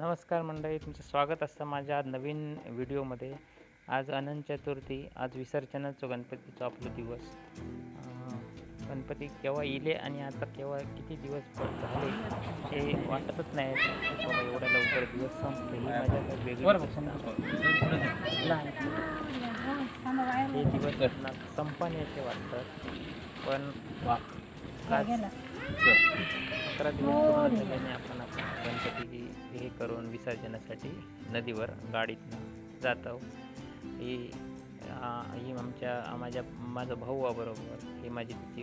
नमस्कार मंडळी तुमचं स्वागत असतं माझ्या नवीन व्हिडिओमध्ये. आज अनंत चतुर्थी आज विसर्जनाचं गणपतीचा आपला दिवस. गणपती केव्हा येले आणि आता केव्हा किती दिवस झाले हे वाटतच नाही. बाबा एवढ्या लवकर दिवस संपले ही वेगळी हे दिवस ना संपण्याचे वाटतात. पण आज आपण आपण गणपतीची हे करून विसर्जनासाठी नदीवर गाडीतनं जात ही ही आमच्या माझ्या माझा भाऊ बरोबर. ही माझी तिची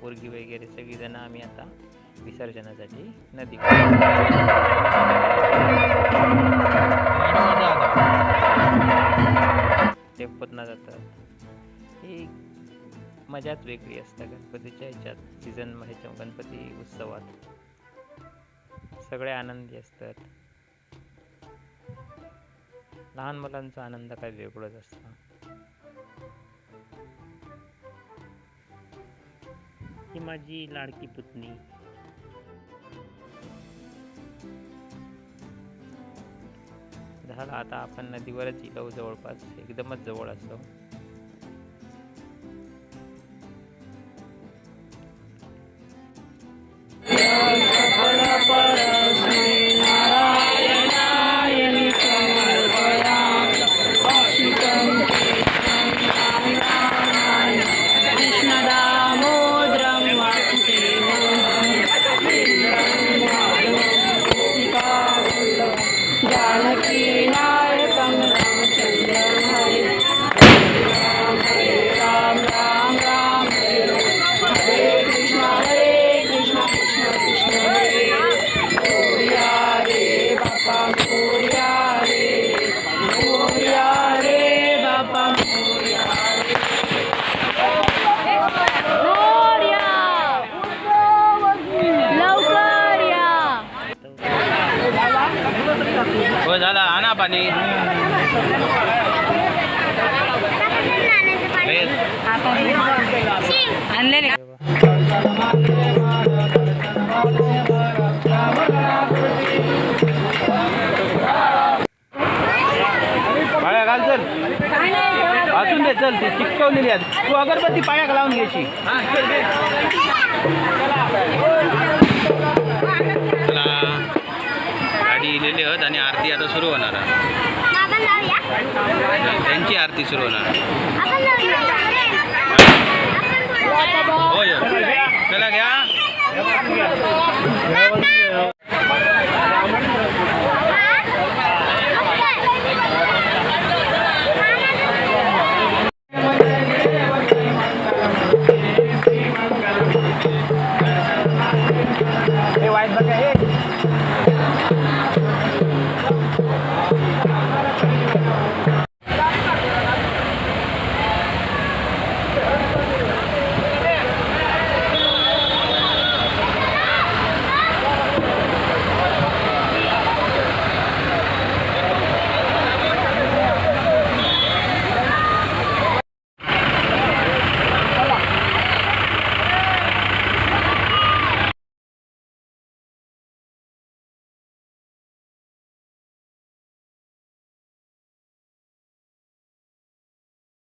पोरगी वगैरे सगळीजणं आम्ही आता विसर्जनासाठी नदी टेम्पोतनं जातात. ही मजाच वेगळी असतं गणपतीच्या ह्याच्यात सीझन ह्याच्या गणपती उत्सवात. सगळे आनंदी असतात. लहान मुलांचा आनंद काय वेगळंच असतं. ही माझी लाडकी पुतणी. झालं आता आपण नदीवरच इलो जवळपास एकदमच जवळ असतो. आणा पाणी. पाया घाल चल. वाचून दे चल ती चिकटवलेली आहेत तू अगरबत्ती पायाक लावून घ्यायची आहेत आणि आरती आता सुरू होणार आहे. त्यांची आरती सुरू होणार होय. चला घ्या.